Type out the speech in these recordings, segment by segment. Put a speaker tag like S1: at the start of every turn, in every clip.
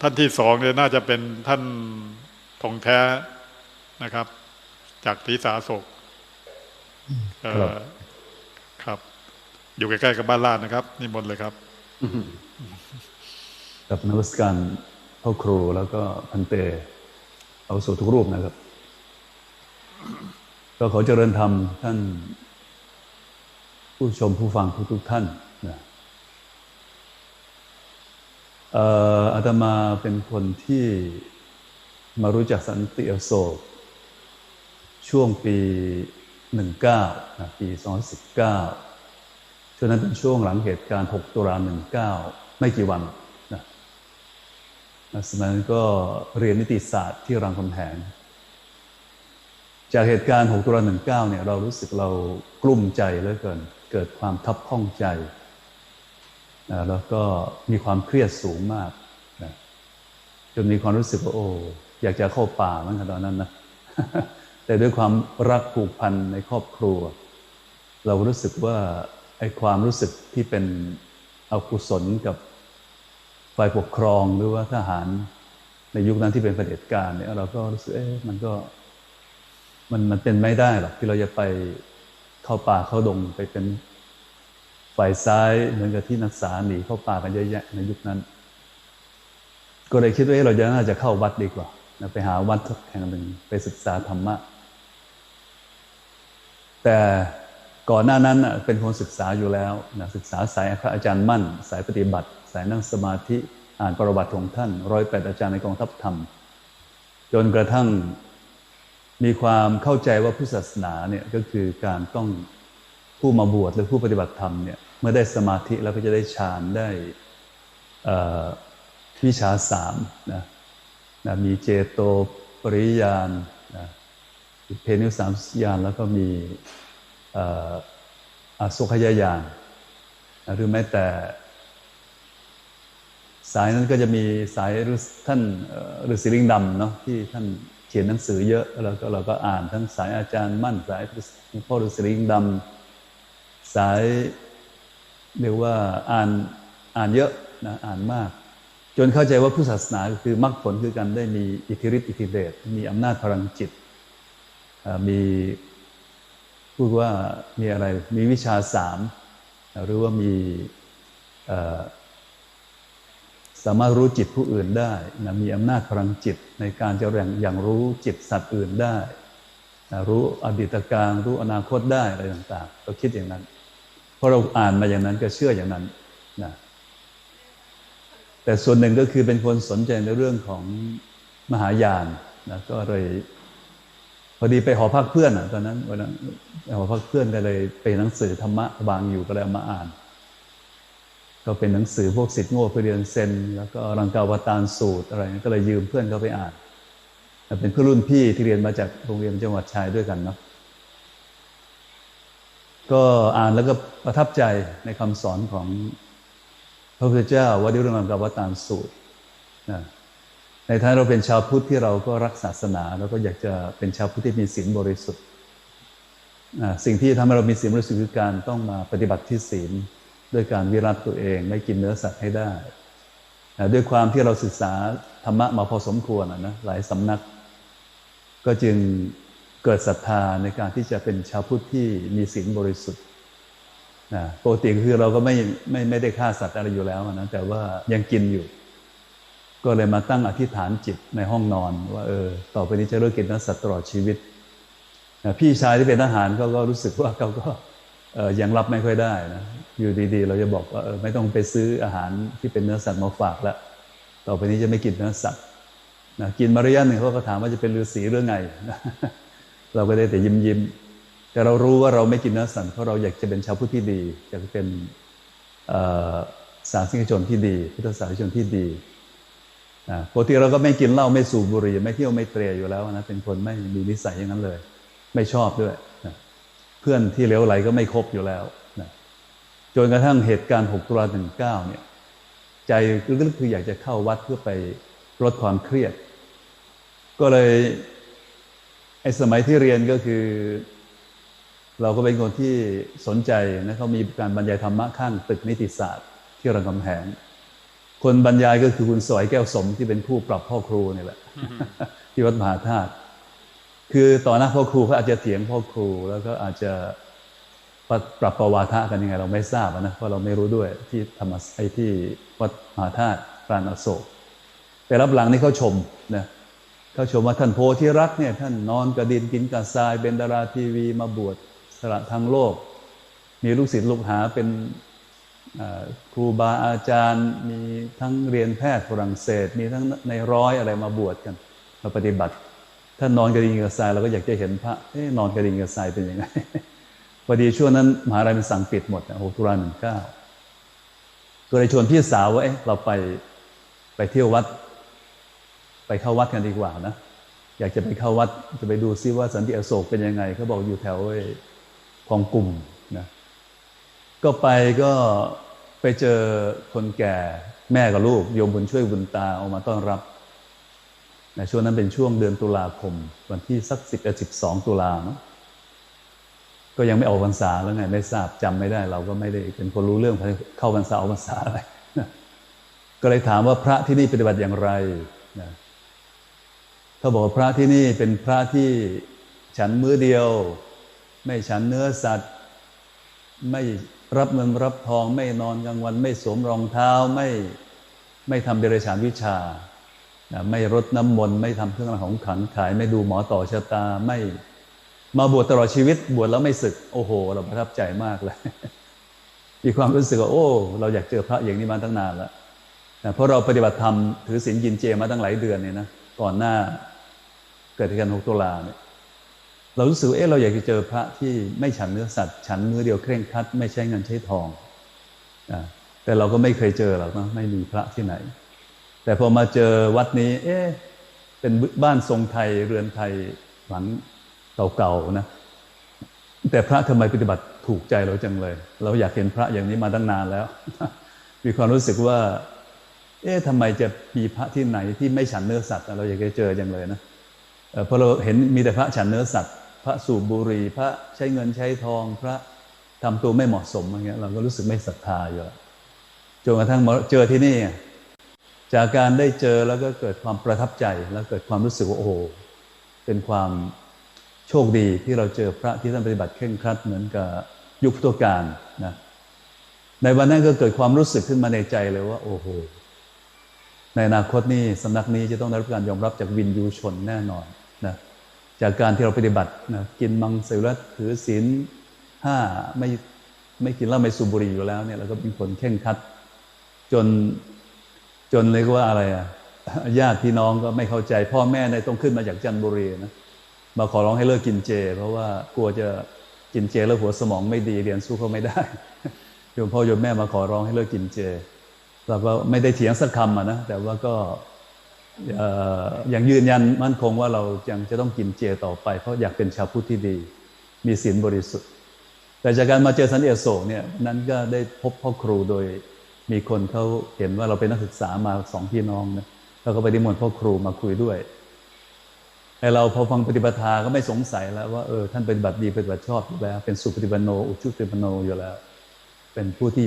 S1: ท่านที่สองเนี่ยน่าจะเป็นท่านทองแท้นะครับ จากทีสาโศกเอ่อ
S2: ครับ
S1: ครับ อยู่ใกล้ๆกับบ้านลาดนะครับนิมนต์เลยครับ
S2: กับนวัตการพ่อครูแล้วก็พันเต เอาสู่ทุกรูปนะครับ ก็ขอเจริญธรรมท่าน ผู้ชมผู้ฟังทุกทุกๆท่านนะเอาตมาเป็นคนที่มารู้จักสันติอโศก ช่วงปี 19นะปี 2019 ช่วงนั้นเป็นช่วงหลังเหตุการณ์ 6 ตุลา19 ไม่กี่วันนะนะสมัยนั้นก็เรียนนิติศาสตร์ที่รามคำแหง จากเหตุการณ์ 6 ตุลา19 เนี่ย เรารู้สึกเรากลุ้มใจเหลือเกิน เกิดความทับข้องใจ นะแล้วก็มีความเครียดสูงมากนะจนมีความรู้สึกว่าโอ้อยากจะเข้าป่ามือนกันตอนนั้นนะแต่ด้วยความรักผูกพันในครอบครัว เรารู้สึกว่าไอ้ความรู้สึกที่เป็นอกุศลกับฝ่ายปกครองหรือว่าทหารในยุคนั้นที่เป็นเผด็จการเนี่ยเราก็รู้สึกเอ๊ะมันก็ มันมันเป็นไม่ได้หรอกที่เราจะไปเข้าป่าเข้าดงไปเป็น ฝ่ายซ้ายเหมือนกับที่นักศึกษาหนีเข้าป่ากันเยอะแยะในยุคนั้น ก็เลยคิดว่าเอ๊ะเราจะน่าจะเข้าวัดดีกว่าไปหาวัดสักแห่งหนึ่งไปศึกษาธรรมะ แต่ก่อนหน้านั้นเป็นคนศึกษาอยู่แล้วนะศึกษาสายพระอาจารย์มั่น สายปฏิบัติ สายนั่งสมาธิอ่านประวัติของท่านร้อยแปดอาจารย์ในกองทัพธรรม จนกระทั่งมีความเข้าใจว่าพุทธศาสนาเนี่ยก็คือการต้องผู้มาบวชหรือผู้ปฏิบัติธรรมเนี่ย เมื่อได้สมาธิแล้วก็จะได้ฌานได้เอ่อวิชาสามนะนะมีเจโตปริยานนะเพนิวสามยานแล้วก็มีอสุขยายานนะหรือแม้แต่ สายนั้นก็จะมีสายท่านฤาษีลิงดำเนาะที่ท่านเขียนหนังสือเยอะแล้วก็เราก็อ่านทั้งสายอาจารย์มั่นสายพ่อฤาษีลิงดำสาย เรียกว่าอ่านอ่านเยอะนะอ่านมาก จนเข้าใจว่าพุทธศาสนาคือมรรคผลคือการได้มีอิทธิฤทธิอิทธิเดชมีอำนาจพลังจิตมีพูดว่ามีอะไรมีวิชาสามหรือว่ามีสามารถรู้จิตผู้อื่นได้นะมีอำนาจพลังจิตในการจะแรงอย่างรู้จิตสัตว์อื่นได้นะรู้อดีตการรู้อนาคตได้อะไรต่างๆ ก็คิดอย่างนั้น เพราะเราอ่านมาอย่างนั้นก็เชื่ออย่างนั้นนะแต่ส่วนหนึ่งก็คือเป็นคนสนใจในเรื่องของมหายานนะก็เลยพอดีไปหอพักเพื่อนอะตอนนั้นวันนั้นหอพักเพื่อนก็เลยไปหนังสือธรรมะวางอยู่ก็เลยมาอ่าน ก็เป็นหนังสือพวกสิทธิ์โง่ไปเรียนเซนแล้วก็รังกาวตารสูตรอะไรก็เลยยืมเพื่อนเขาไปอ่านเป็นเพื่อนรุ่นพี่ที่เรียนมาจากโรงเรียนจังหวัดชายด้วยกันเนาะ ก็อ่านแล้วก็ประทับใจในคำสอนของพระพุทธเจ้าว่าด้วยเรื่องรังกาวตารสูตรนะในท้ายเราเป็นชาวพุทธที่เราก็รักศาสนาแล้วก็อยากจะเป็นชาวพุทธที่มีศีลบริสุทธิ์สิ่งที่ทำให้เรามีศีลบริสุทธิ์คือการต้องมาปฏิบัติที่ศีลด้วยการวิรัตตัวเองไม่กินเนื้อสัตว์ให้ได้นะด้วยความที่เราศึกษาธรรมะมาพอสมควรนะนะหลายสำนัก ก็จึง เกิดศรัทธาในการที่จะเป็นชาวพุทธที่มีศีลบริสุทธิ์นะปกติคือเราก็ไม่ไม่ไม่ได้ฆ่าสัตว์อะไรอยู่แล้วนะแต่ว่ายังกินอยู่ ก็เลยมาตั้งอธิษฐานจิตในห้องนอน ว่าเออต่อไปนี้จะเลิกกินเนื้อสัตว์ตลอดชีวิตนะพี่ชายที่เป็นทหารเขาก็รู้สึกว่าเขาก็เออยังรับไม่ค่อยได้นะอยู่ดีๆ เราจะบอกว่าเออไม่ต้องไปซื้ออาหารที่เป็นเนื้อสัตว์มาฝากแล้วต่อไปนี้จะไม่กินเนื้อสัตว์นะกินมาระยะหนึ่งเขาก็ถามว่าจะเป็นฤาษีหรือไง เราก็ได้แต่ยิ้มยิ้มแต่เรารู้ว่าเราไม่กินเนื้อสัตว์เพราะเราอยากจะเป็นชาวพุทธที่ดี อยากจะเป็นเอ่อศาสนิกชนที่ดีพุทธศาสนิกชนที่ดีปกติเราก็ไม่กินเหล้าไม่สูบบุหรี่ไม่เที่ยวไม่เตรยอยู่แล้วนะเป็นคนไม่มีนิสัยอย่างนั้นเลย ไม่ชอบด้วยนะเพื่อนที่เหลวไหลก็ไม่ครบอยู่แล้วนะจนกระทั่งเหตุการณ์6ตุลาหนึ่งเก้าเนี่ย ใจลึกๆคืออยากจะเข้าวัดเพื่อไปลดความเครียด ก็เลย ไอ้สมัยที่เรียนก็คือ เราก็เป็นคนที่สนใจนะเขามีการบรรยายธรรมะข้างตึกนิติศาสตร์ ที่รามคำแหง คนบรรยายก็คือคุณสวยแก้วสมที่เป็นผู้ปรับพ่อครูนี่แหละที่วัดมหาธาตุคือต่อหน้าพ่อครูเขาอาจจะเถียงพ่อครู แล้วก็อาจจะปรับปรับประวาทะกันยังไง เราไม่ทราบนะเพราะเราไม่รู้ด้วยที่ธรรมไอที่วัดมหาธาตุปราณอโศกแต่รับหลังนี่เขาชมนะเขาชมว่าท่านโพธิรักเนี่ยท่านนอนกระดินกินกระทรายเป็นดาราทีวีมาบวชสละทางโลก มีลูกศิษย์ลูกหาเป็นครูบาอาจารย์ มีทั้งเรียนแพทย์ฝรั่งเศส มีทั้งในร้อยอะไรมาบวชกันมาปฏิบัติ ถ้านอนกระดิ่งกระสายเราก็อยากจะเห็นพระเอ๊นอนกระดิ่งกระสายเป็นยังไงพอดีช่วงนั้นมหาลัยมันสั่งปิดหมดนะโหตุลาหนึ่งเก้าก็เลยชวนพี่สาวว่าเอ๊ะเราไปไปเที่ยววัด ไปเข้าวัดกันดีกว่านะ อยากจะไปเข้าวัดจะไปดูซิว่าสันติอโศกเป็นยังไงเขาบอกอยู่แถวคลองกลุ่มนะก็ไปก็ไปเจอคนแก่แม่กับลูกโยมบุญช่วยบุญตาออกมาต้อนรับในช่วงนั้นเป็นช่วงเดือนตุลาคม วันที่สักสิบกับสิบสองตุลาเนาะก็ยังไม่ออกพรรษาแล้วไงไม่ทราบจำไม่ได้ เราก็ไม่ได้เป็นคนรู้เรื่องเข้าพรรษาออกพรรษาอะไรก็เลยถามว่าพระที่นี่ปฏิบัติอย่างไรนะ เขาบอกว่าพระที่นี่เป็นพระที่ฉันมื้อเดียว ไม่ฉันเนื้อสัตว์ ไม่รับเงินรับทอง ไม่นอนกลางวัน ไม่สวมรองเท้าไม่ไม่ทำเดรัจฉานวิชา ไม่รดน้ำมนต์ไม่ทำเครื่องรางของขังขาย ไม่ดูหมอต่อชะตาไม่มาบวชตลอดชีวิตบวชแล้วไม่ศึก โอ้โห เราประทับใจมากเลยมีความรู้สึกว่าโอ้ เราอยากเจอพระอย่างนี้มาตั้งนานแล้วเพราะเราปฏิบัติธรรมถือศีลกินเจมาตั้งหลายเดือนเนี่ยนะ ก่อนหน้าเกิดเหตุการณ์หกตุลาเนี่ยเรารู้สึกเอ๊ะเราอยากจะเจอพระที่ไม่ฉันเนื้อสัตว์ฉันมือเดียวเคร่งครัด ไม่ใช้เงินใช้ทองแต่เราก็ไม่เคยเจอหรอกนะไม่มีพระที่ไหน แต่พอมาเจอวัดนี้ เอ๊ะเป็นบ้านทรงไทยเรือนไทยหลังเก่าๆนะแต่พระทำไมปฏิบัติถูกใจเราจังเลย เราอยากเห็นพระอย่างนี้มาตั้งนานแล้ว มีความรู้สึกว่า เอ๊ะทำไมจะมีพระที่ไหนที่ไม่ฉันเนื้อสัตว์เราอยากจะเจอจังเลยนะพอเราเห็นมีแต่พระฉันเนื้อสัตว์ พระสูบบุหรี่พระใช้เงินใช้ทอง พระทำตัวไม่เหมาะสมอย่างเงี้ย เราก็รู้สึกไม่ศรัทธาอยู่จนกระทั่งมาเจอที่นี่ จากการได้เจอแล้วก็เกิดความประทับใจแล้วเกิดความรู้สึกว่าโอ้เป็นความโชคดีที่เราเจอพระที่ท่านปฏิบัติเคร่งครัดเหมือนกับยุคพุทธกาลนะในวันนั้นก็เกิดความรู้สึกขึ้นมาในใจเลยว่า โอ้โห ในอนาคตนี่สำนักนี้จะต้องได้รับการยอมรับจากวินยูชนแน่นอนนะจากการที่เราปฏิบัตินะกินมังสวิรัตถือศีลห้าไม่ไม่กินเหล้าไม่สูบบุหรี่อยู่แล้วเนี่ยเราก็เป็นคนเข่งคัด จนจนเลยกว่าอะไรอะญาติพี่น้องก็ไม่เข้าใจ พ่อแม่ในต้องขึ้นมาจากจันทบุรีนะมาขอร้องให้เลิกกินเจ เพราะว่ากลัวจะกินเจแล้วหัวสมองไม่ดีเรียนสู้เขาไม่ได้โยมพ่อโยมแม่มาขอร้องให้เลิกกินเจ เราก็ไม่ได้เถียงสักคำนะแต่ว่าก็ยังยืนยันมั่นคงว่าเรายังจะต้องกินเจต่อไป เพราะอยากเป็นชาวพุทธที่ดี มีศีลบริสุทธิ์ แต่จากการมาเจอสันเอโศกเนี่ยนั้นก็ได้พบพ่อครูโดยมีคนเขาเห็นว่าเราเป็นนักศึกษามาสองพี่น้องนะแล้วก็ไปดิมนพ่อครูมาคุยด้วยไอเราพอฟังปฏิบัติาก็ไม่สงสัยแล้วว่าเออท่านเปฏิบัติดีเปฏิบัติชอบอยู่แล้ว เป็นสุปฏิบันโนอุชุปฏิบันโนอยู่แล้ว เป็นผู้ที่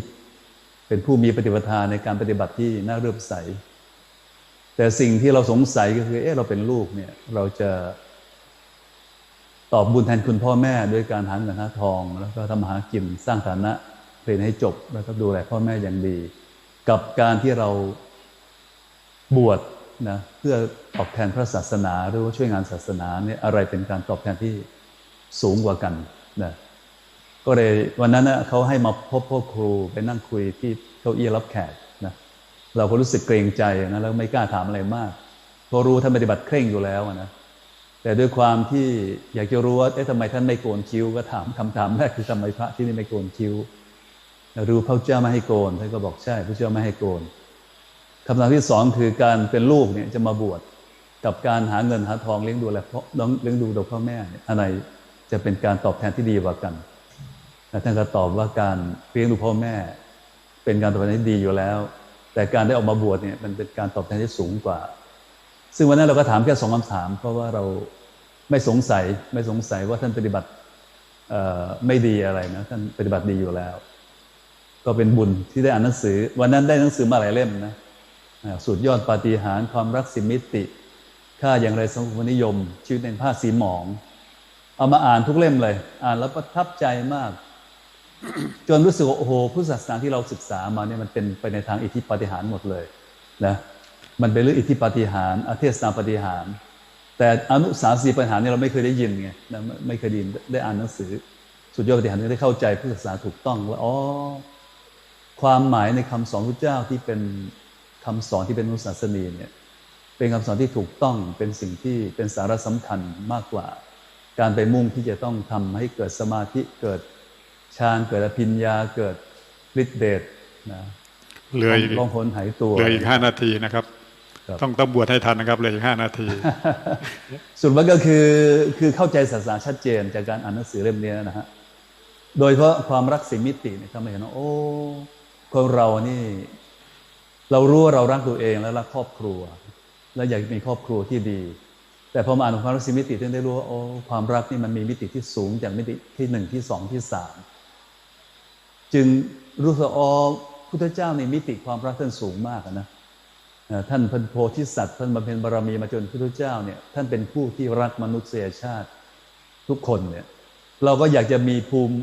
S2: เป็นผู้มีปฏิปทาในการปฏิบัติที่น่าเรื่อมใส แต่สิ่งที่เราสงสัยก็คือเออเราเป็นลูกเนี่ย เราจะตอบบุญแทนคุณพ่อแม่ด้วยการหาเงินหาทอง แล้วก็ทำหากินสร้างฐานะเรียนให้จบแล้วก็ดูแลพ่อแม่อย่างดี กับการที่เราบวชนะเพื่อตอบแทนพระศาสนาหรือว่าช่วยงานศาสนาเนี่ยอะไรเป็นการตอบแทนที่สูงกว่ากันนะ ก็เลยวันนั้นนะเขาให้มาพบพ่อครูไปนั่งคุยที่เก้าอี้รับแขกนะเราก็รู้สึกเกรงใจนะแล้วไม่กล้าถามอะไรมากเพราะรู้ท่านปฏิบัติเคร่งอยู่แล้วนะแต่ด้วยความที่อยากจะรู้ว่าเอ๊ะทำไมท่านไม่โกนคิ้วก็ถามคำถามแรกคือทำไมพระที่นี่ไม่โกนคิ้วรู้พระเจ้าไม่ให้โกนท่านก็บอกใช่พระเจ้าไม่ให้โกนคำถามที่สองคือการเป็นลูกเนี่ยจะมาบวชกับการหาเงินหาทองเลี้ยงดูแลเพ่อเลี้ยงดูดพ่อแม่อะไรจะเป็นการตอบแทนที่ดีกว่ากัน ท่านก็ตอบว่าการเลี้ยงดูพ่อแม่ เป็นการตอบแทนที่ดีอยู่แล้ว แต่การได้ออกมาบวชเนี่ยมันเป็นการตอบแทนที่สูงกว่า ซึ่งวันนั้นเราก็ถามแค่สองคำถาม เพราะว่าเราไม่สงสัยไม่สงสัยว่าท่านปฏิบัติไม่ดีอะไรนะท่านปฏิบัติดีอยู่แล้ว ก็เป็นบุญที่ได้อ่านหนังสือ วันนั้นได้หนังสือมาหลายเล่มนะสุดยอดปาฏิหาริย์ความรักสิมิติค่าอย่างไรสังคมนิยม ชีวิตในผ้าสีหมอง เอามาอ่านทุกเล่มเลย อ่านแล้วประทับใจมาก จนรู้สึกว่าโอ้โหพุทธศาสนาที่เราศึกษามาเนี่ยมันเป็นไปในทางอิทธิปาฏิหาริย์หมดเลยนะมันเป็นเรื่องอิทธิปาฏิหาริย์อเทศนาปาฏิหาริย์แต่อนุสาสีปาฏิหาเนี่ยเราไม่เคยได้ยินไงนะไม่เคยได้ยินได้อ่านหนังสือ สุดยอดปฏิหารได้เข้าใจพุทธศาสนาถูกต้องว่าอ๋อความหมายในคำสอนพระเจ้าที่เป็นคำสอนที่เป็นอนุสาสนีเนี่ยเป็นคำสอนที่ถูกต้องเป็นสิ่งที่เป็นสาระสำคัญมากกว่า การไปมุ่งที่จะต้องทำให้เกิดสมาธิเกิด ฌานเกิดอภิญญาเกิดฤทธิเดชนะ
S1: เหลืออีก
S2: ล่องหนหายตัว
S1: เหลืออีกห้านาทีนะครับ
S2: ครับ
S1: ต้องต้องบวชให้ทันนะครับเหลืออีกห้านาที
S2: สุดมันก็คือคือเข้าใจศาสนาชัดเจนจากการอ่านหนังสือเล่มนี้นะฮะโดยเฉพาะความรักสิมิติเนี่ยทำให้เห็นว่าโอ้คนเรานี่ เรารู้ว่าเรารักตัวเองและรักครอบครัว และอยากมีครอบครัวที่ดี แต่พอมาอ่านความรักสิมิติถึงได้รู้ว่าโอ้ความรักนี่มันมีมิติที่สูงจากมิติที่หนึ่งที่สองที่สาม จึงรู้สึกอ๋อพุทธเจ้าในมิติความรักท่านสูงมากนะท่านเป็นโพธิสัตว์ท่านบำเพ็ญบารมีมาจนพุทธเจ้าเนี่ยท่านเป็นผู้ที่รักมนุษยชาติทุกคนเนี่ยเราก็อยากจะมีภูมิ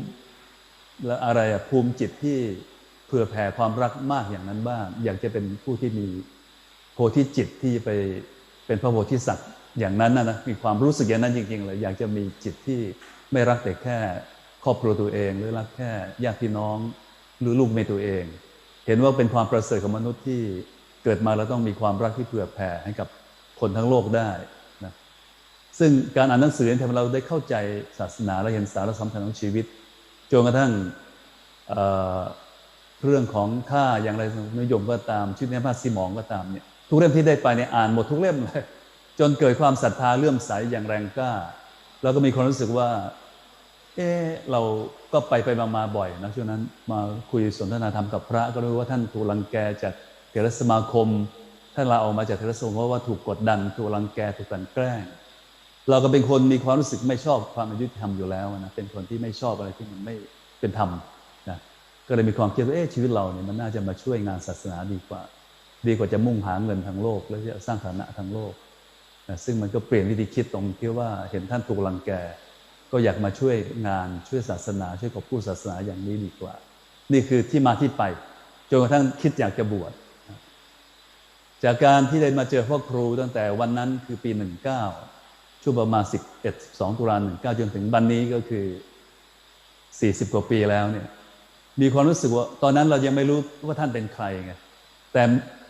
S2: และอะไรอะภูมิจิตที่เผื่อแผ่ความรักมากอย่างนั้นบ้าง อยากจะเป็นผู้ที่มีโพธิจิตที่ไปเป็นพระโพธิสัตว์อย่างนั้นนะนะมีความรู้สึกอย่างนั้นจริงๆเลยอยากจะมีจิตที่ไม่รักแต่แค่ รอบครัวตัวเอง หรือรักแค่ญาติพี่น้องหรือลูกในตัวเอง เห็นว่าเป็นความประเสริฐของมนุษย์ที่เกิดมาแล้วต้องมีความรักที่เผื่อแผ่ให้กับคนทั้งโลกได้นะซึ่งการอ่านหนังสือทำให้เราได้เข้าใจศาสนาและเห็นสาระสำคัญของชีวิตจนกระทั่งเเรื่องของค่าอย่างไรนิยมก็ตามชีวิตในภาคสีหมองก็ตามเนี่ยทุกเล่มที่ได้ไปเนี่ยอ่านหมดทุกเล่มเลยจนเกิดความศรัทธาเลื่อมใสอย่างแรงกล้า แล้วก็มีความรู้สึกว่า เออเราก็ไปไปมามาบ่อยนะช่วงนั้นมาคุยสนทนาธรรมกับพระ ก็รู้ว่าท่านถูกรังแกจากเทรสมาคม ท่านลาออกมาจากเทรสมาคมเพราะว่าถูกกดดันถูกรังแกถูกกันแกล้ง เราก็เป็นคนมีความรู้สึกไม่ชอบความอายุติธรรมอยู่แล้วนะเป็นคนที่ไม่ชอบอะไรที่มันไม่เป็นธรรมนะก็เลยมีความคิดว่าเอ๊ะชีวิตเราเนี่ยมันน่าจะมาช่วยงานศาสนาดีกว่า ดีกว่าจะมุ่งหาเงินทางโลก แล้วจะสร้างฐานะทางโลกนะซึ่งมันก็เปลี่ยนวิธีคิดตรงที่ว่าเห็นท่านถูกรังแก ก็อยากมาช่วยงานช่วยศาสนา ช่วยกับผู้ศาสนาอย่างนี้ดีกว่า นี่คือที่มาที่ไปจนกระทั่งคิดอยากจะบวชจากการที่ได้มาเจอพ่อครูตั้งแต่วันนั้นคือปีหนึ่งเก้าช่วงประมาณสิบเอ็ดสองตุลาหนึ่งเก้าจนถึงบันนี้ก็คือสี่สิบกว่าปีแล้วเนี่ย มีความรู้สึกว่าตอนนั้นเรายังไม่รู้ว่าท่านเป็นใครไงแต่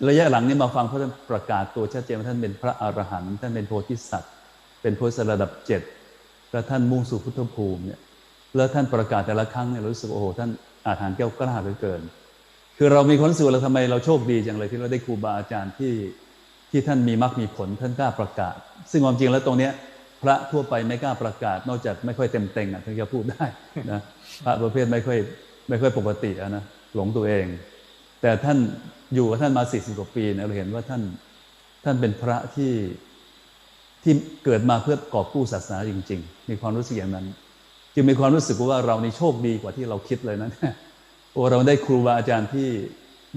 S2: ระยะหลังนี้มาฟังพระท่านประกาศตัวชัดเจนว่าท่านเป็นพระอรหันต์ท่านเป็นโพธิสัตว์ เป็นโพธิสัตว์ระดับเจ็ด แล้วท่านมุ่งสู่พุทธภูมิเนี่ยแล้วท่านประกาศแต่ละครั้งเนี่ยเรารู้สึกโอ้โหท่านอาถรรแก้วกล้าเหลือเกิน คือเรามีความรู้สึกเราทำไมเราโชคดีจังเลยที่เราได้ครูบาอาจารย์ที่ที่ท่านมีมรรคมีผลท่านกล้าประกาศ ซึ่งความจริงแล้วตรงเนี้ยพระทั่วไปไม่กล้าประกาศ นอกจากไม่ค่อยเต็มเต็งอะถึงจะพูดได้นะพระประเภทไม่ค่อยไม่ค่อยปกติอะนะหลงตัวเอง แต่ท่านอยู่กับท่านมาสี่สิบกว่าปีเนี่ยเราเห็นว่าท่านท่านเป็นพระที่ ที่เกิดมาเพื่อกอบกู้ศาสนาจริง ๆ มีความรู้สึกอย่างนั้น จึงมีความรู้สึกว่าเรานี่โชคดีกว่าที่เราคิดเลยนะโอ้เราได้ครูบาอาจารย์ที่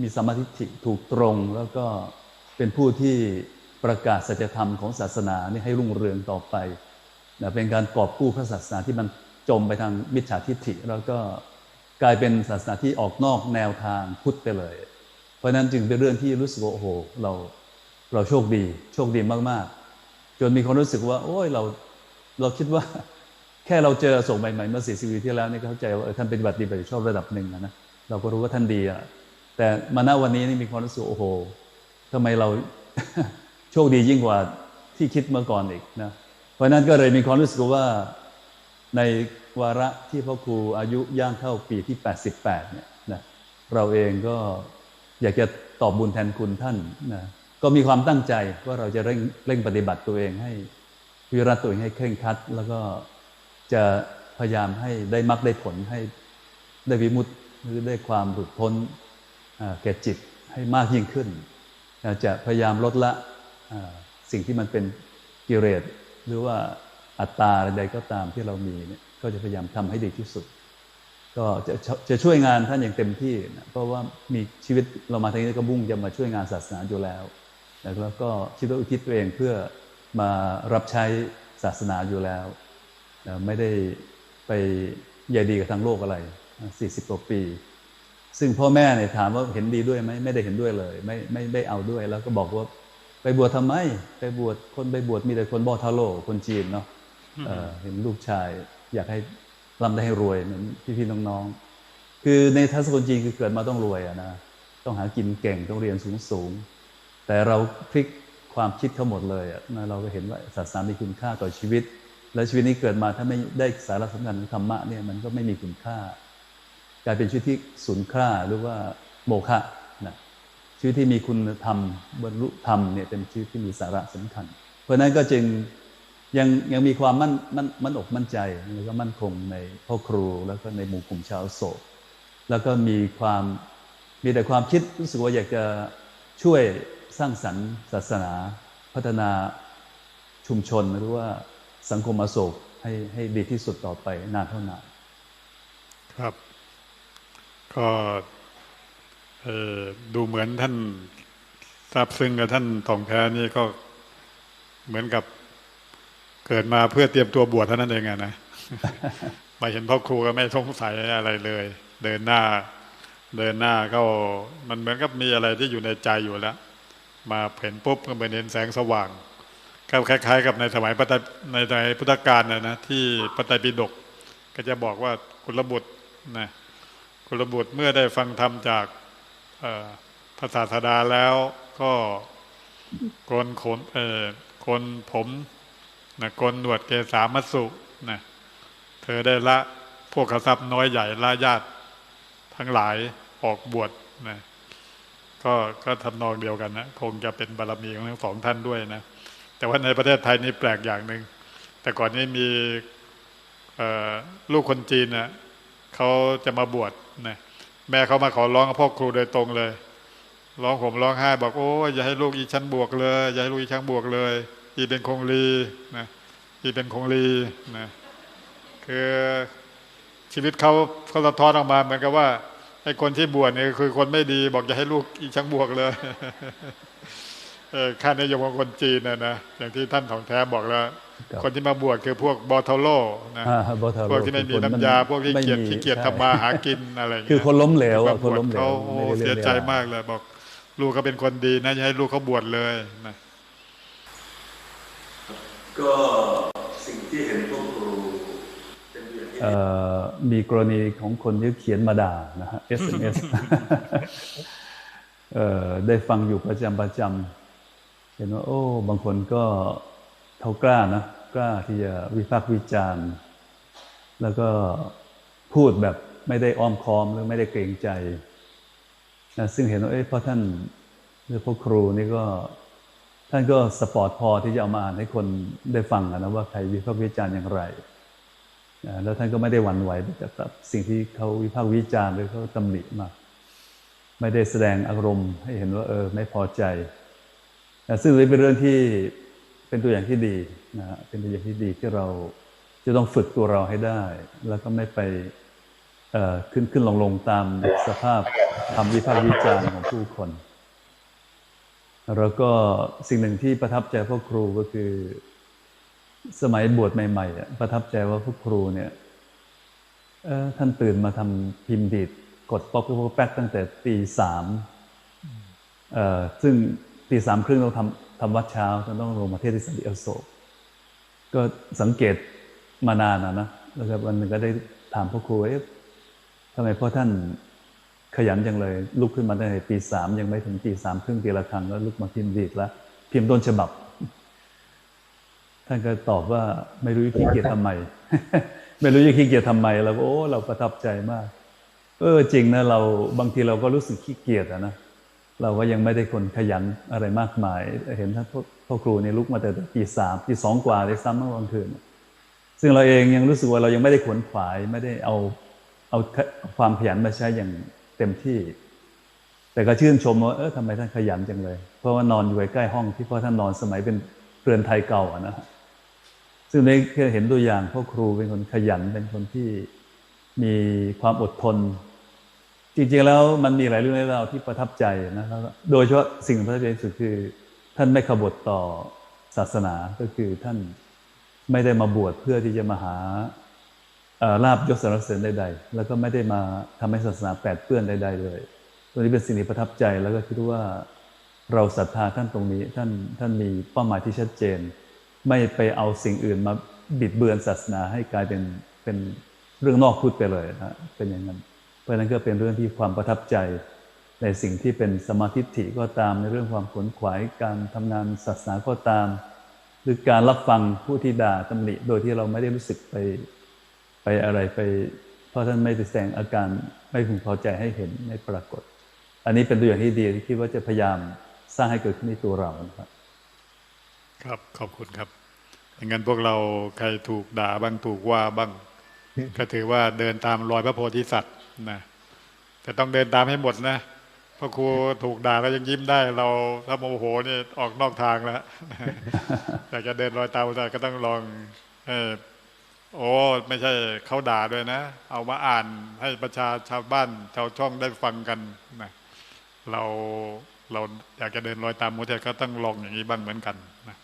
S2: มีสมาธิถูกตรง แล้วก็เป็นผู้ที่ประกาศสัจธรรมของศาสนานี่ให้รุ่งเรืองต่อไปนะเป็นการกอบกู้พระศาสนาที่มันจมไปทางมิจฉาทิฏฐิ แล้วก็กลายเป็นศาสนาที่ออกนอกแนวทางพุทธไปเลย เพราะฉะนั้นจึงเป็นเรื่องที่รู้สึกว่าโอ้โหเราเราโชคดี โชคดีมาก ๆ จนมีความรู้สึกว่า โอ้ยเราเราคิดว่า แค่เราเจอส่งใหม่ๆเมื่อสี่สิบปีที่แล้วนี่เข้าใจว่าท่านปฏิบัติดีปฏิบัติชอบระดับหนึ่งนะนะเราก็รู้ว่าท่านดีอะแต่มาณวันนี้นี่มีความรู้สึกโอ้โหทำไมเราโชคดียิ่งกว่าที่คิดเมื่อก่อนอีกนะเพราะฉะนั้นก็เลยมีความรู้สึกว่าในวาระที่พ่อครูอายุย่างเข้าปีที่ 88 เนี่ยนะเราเองก็อยากจะตอบบุญแทนคุณท่านนะ ก็มีความตั้งใจว่าเราจะเร่งเร่งปฏิบัติตัวเองให้วิรัตตัวเองให้เคร่งครัด แล้วก็จะพยายามให้ได้มรรคได้ผลให้ได้วิมุตติหรือได้ความหลุดพ้นแก่จิตให้มากยิ่งขึ้น จะพยายามลดละสิ่งที่มันเป็นกิเลสหรือว่าอัตตาใดก็ตามที่เรามีเนี่ยก็จะพยายามทำให้ดีที่สุด ก็จะจะช่วยงานท่านอย่างเต็มที่นะเพราะว่ามีชีวิตเรามาทางนี้ก็มุ่งจะมาช่วยงานศาสนาอยู่แล้ว แล้วก็คิดว่าอุทิศตัวเองเพื่อมารับใช้ศาสนาอยู่แล้วนะไม่ได้ไปใยดีกับทางโลกอะไร 40กว่าปี ซึ่งพ่อแม่เนี่ยถามว่าเห็นดีด้วยไหมไม่ได้เห็นด้วยเลย ไม่ไม่ได้เอาด้วย แล้วก็บอกว่าไปบวชทำไม ไปบวชคนไปบวชมีแต่คนบอทาโลคนจีนเนาะเอ่อเห็นลูกชาย อยากให้ร่ำได้ให้รวยเหมือนพี่ๆน้องๆคือในทัศนคติจีนคือเกิดมาต้องรวยอะนะต้องหากินเก่งต้องเรียนสูงๆ แต่เราพลิกความคิดเขาหมดเลยอะนะเราก็เห็นว่าศาสนามีคุณค่าต่อชีวิต และชีวิตนี้เกิดมาถ้าไม่ได้สาระสำคัญธรรมะเนี่ยมันก็ไม่มีคุณค่ากลายเป็นชีวิตที่สูญค่าหรือว่าโมฆะนะชีวิตที่มีคุณธรรมบรรลุธรรมเนี่ยเป็นชีวิตที่มีสาระสำคัญ เพราะฉะนั้นก็จึงยังยังมีความมั่นมั่นมั่นอกมั่นใจแล้วก็มั่นคงในพ่อครูแล้วก็ในหมู่กลุ่มชาวโศกแล้วก็มีความมีแต่ความคิดรู้สึกว่าอยากจะช่วย สร้างสรรค์ศาสนา พัฒนาชุมชนหรือว่าสังคมอโศกให้ให้ดีที่สุดต่อไปนานเท่านาน
S1: ครับ ก็เอ่อดูเหมือนท่านทราบซึ้งกับท่านทองแท้นี่ก็เหมือนกับเกิดมาเพื่อเตรียมตัวบวชเท่านั้นเองอะนะมาเห็นพ่อครูก็ไม่สงสัยอะไรเลย เดินหน้า เดินหน้าก็มันเหมือนกับมีอะไรที่อยู่ในใจอยู่แล้ว มาเห็นปุ๊บก็เหมือนเห็นแสงสว่างก็คล้าย ๆ กับในสมัยปฏในสมัยพุทธกาลนะนะที่ปไตรปิฎกก็จะบอกว่ากุลบุตรนะกุลบุตรเมื่อได้ฟังธรรมจากเอ่อพระศาสดาแล้วก็โกนขนเออโกนผมนะโกนหนวดเกษามัสสุนะเธอได้ละพวกขทรัพย์น้อยใหญ่ละญาติทั้งหลายออกบวชนะ ก็ก็ทำนองเดียวกันนะคงจะเป็นบารมีของทั้งสองท่านด้วยนะแต่ว่าในประเทศไทยนี่แปลกอย่างหนึ่งแต่ก่อนนี้มีลูกคนจีนนะเขาจะมาบวชนะแม่เขามาขอร้องกับพ่อครูโดยตรงเลย ร้องผมร้องไห้บอกโอ้ยอย่าให้ลูกอีชั้นบวกเลยอย่าให้ลูกอีชั้นบวกเลย อีเป็นคงลีนะอีเป็นคงลีนะคือชีวิตเขาเขาสะท้อนออกมาเหมือนกับว่า ไอ้คนที่บวชเนี่ยคือคนไม่ดีบอกอย่าให้ลูกอีชั้นบวกเลยเออค่านิยมของคนจีนนะนะอย่างที่ท่านของแท้บอกแล้ว
S2: ครับ
S1: คนที่มาบวชคือพวกบอทโลนะ
S2: อ่าบอทาโล
S1: พวกที่ไม่มี
S2: คือคน
S1: น้ำยา
S2: มัน
S1: พวกที่
S2: ไม่
S1: เกียจ
S2: มี
S1: ที่เกียจ
S2: ใช่
S1: ทำมาหากินอะไรอย่าง
S2: คือ
S1: เงี้ย
S2: คนล้มเหลว
S1: มา
S2: อะ
S1: บ
S2: คน
S1: วช
S2: ล้มเหล
S1: เขา
S2: ว
S1: โอ้
S2: ไม่ได้
S1: เสี
S2: เรี
S1: ย
S2: ยน
S1: ใจ
S2: เรียน
S1: มากเลยบอกลูกเขาเป็นคนดีนะอย่าให้ลูกเขาบวชเลยนะ
S3: ก็สิ่งที่เห็น
S2: มีกรณีของคนที่เขียนมาด่านะฮะ SMS เอ่อได้ฟังอยู่ประจำประจำเห็นว่า โอ้ บางคนก็เขากล้านะกล้าที่จะวิพากษ์วิจารณ์ แล้วก็พูดแบบไม่ได้อ้อมค้อมหรือไม่ได้เกรงใจนะซึ่งเห็นว่าเอ้ยเพราะท่านหรือพวกครูนี่ก็ท่านก็สปอร์ตพอที่จะเอามาอ่านให้คนได้ฟังอะนะว่าใครวิพากษ์วิจารณ์อย่างไรอ่า แล้วท่านก็ไม่ได้หวั่นไหวกับสิ่งที่เขาวิพากษ์วิจารณ์หรือเขาตำหนิมาไม่ได้แสดงอารมณ์ให้เห็นว่าเออไม่พอใจ ซึ่งนี่เป็นเรื่องที่เป็นตัวอย่างที่ดีนะเป็นตัวอย่างที่ดีที่เราจะต้องฝึกตัวเราให้ได้ แล้วก็ไม่ไปขึ้นขึ้นลงลงตามสภาพคำวิพากษ์วิจารณ์ของผู้คนแล้วก็สิ่งหนึ่งที่ประทับใจพวกครูก็คือ สมัยบวชใหม่ๆอะประทับใจว่าพวกครูเนี่ยท่านตื่นมาทำพิมพ์ดีดกดป๊อกป๊อกแป๊กตั้งแต่ตีสามเอ่อซึ่งตีสามครึ่งต้องทำทำวัดเช้าจะต้องลงมาเทศที่สันติอโศกก็สังเกตมานานนะนะแล้วก็วันหนึ่งก็ได้ถามพ่อครูว่าทำไมพ่อท่านขยันจังเลย ลุกขึ้นมาตั้งแต่ตีสามยังไม่ถึงตีสามครึ่งตีละครั้งแล้วลุกมาพิมพ์ดีดล้วพิมพ์ต้นฉบับ ท่านก็ตอบว่าไม่รู้ขี้เกียจทำไม ไม่รู้จะขี้เกียจทำไมเราก็โอ้เราประทับใจมาก เออจริงนะเราบางทีเราก็รู้สึกขี้เกียจอะนะเราก็ยังไม่ได้คนขยันอะไรมากมาย เห็นท่านพ่อครูเนี่ยลุกมาแต่ตีสามตีสองกว่าเลยซ้ำเมื่อกลางคืน ซึ่งเราเองยังรู้สึกว่าเรายังไม่ได้ขวนขวายไม่ได้เอาเอาความขยันมาใช้อย่างเต็มที่ แต่ก็ชื่นชมว่าเออทำไมท่านขยันจังเลย เพราะว่านอนอยู่ใกล้ห้องที่พ่อท่านนอนสมัยเป็นเรือนไทยเก่าอะนะ ซึ่งได้เห็นตัวอย่างพ่อครูเป็นคนขยันเป็นคนที่มีความอดทน จริงๆแล้วมันมีหลายเรื่องในเราที่ประทับใจนะแล้วก็โดยเฉพาะสิ่งประทับใจสุดคือ ท่านไม่ขบฏต่อศาสนาก็คือท่านไม่ได้มาบวชเพื่อที่จะมาหาลาบยศสรรเสริญใดๆ แล้วก็ไม่ได้มาทำให้ศาสนาแปดเปื้อนใดๆเลยตัวนี้เป็นสิ่งที่ประทับใจแล้วก็คิดว่าเราศรัทธาท่านตรงนี้ท่านท่านมีเป้าหมายที่ชัดเจน ไม่ไปเอาสิ่งอื่นมาบิดเบือนศาสนาให้กลายเป็นเป็นเรื่องนอกพุทธไปเลยนะเป็นอย่างนั้น เพราะฉะนั้นก็เป็นเรื่องที่ความประทับใจ ในสิ่งที่เป็นสมาธิฐิก็ตามในเรื่องความขนขวายการทำงานศาสนาก็ตาม หรือการรับฟังผู้ที่ด่าตำหนิโดยที่เราไม่ได้รู้สึกไปไปอะไรไป เพราะท่านไม่ได้แสดงอาการไม่พึงพอใจให้เห็นไม่ปรากฏ อันนี้เป็นตัวอย่างที่ดีที่คิดว่าจะพยายามสร้างให้เกิดขึ้นในตัวเรานะครับ
S1: ครับขอบคุณครับอย่างนั้นพวกเราใครถูกด่าบ้างถูกว่าบ้าง ก็ถือว่าเดินตามรอยพระโพธิสัตว์นะแต่ต้องเดินตามให้หมดนะเพราะครูถูกด่าก็ยังยิ้มได้ เราถ้าโมโหนี่ออกนอกทางแล้วอยากจะเดินรอยตามพระโพธิสัตว์ก็ต้องลองเออโอ้ไม่ใช่เขาด่าด้วยนะ เอามาอ่านให้ประชาชาวบ้านชาวช่องได้ฟังกันนะเราเราอยากจะเดินรอยตามพระโพธิสัตว์ก็ต้องลองอย่างนี้บ้างเหมือนกันนะ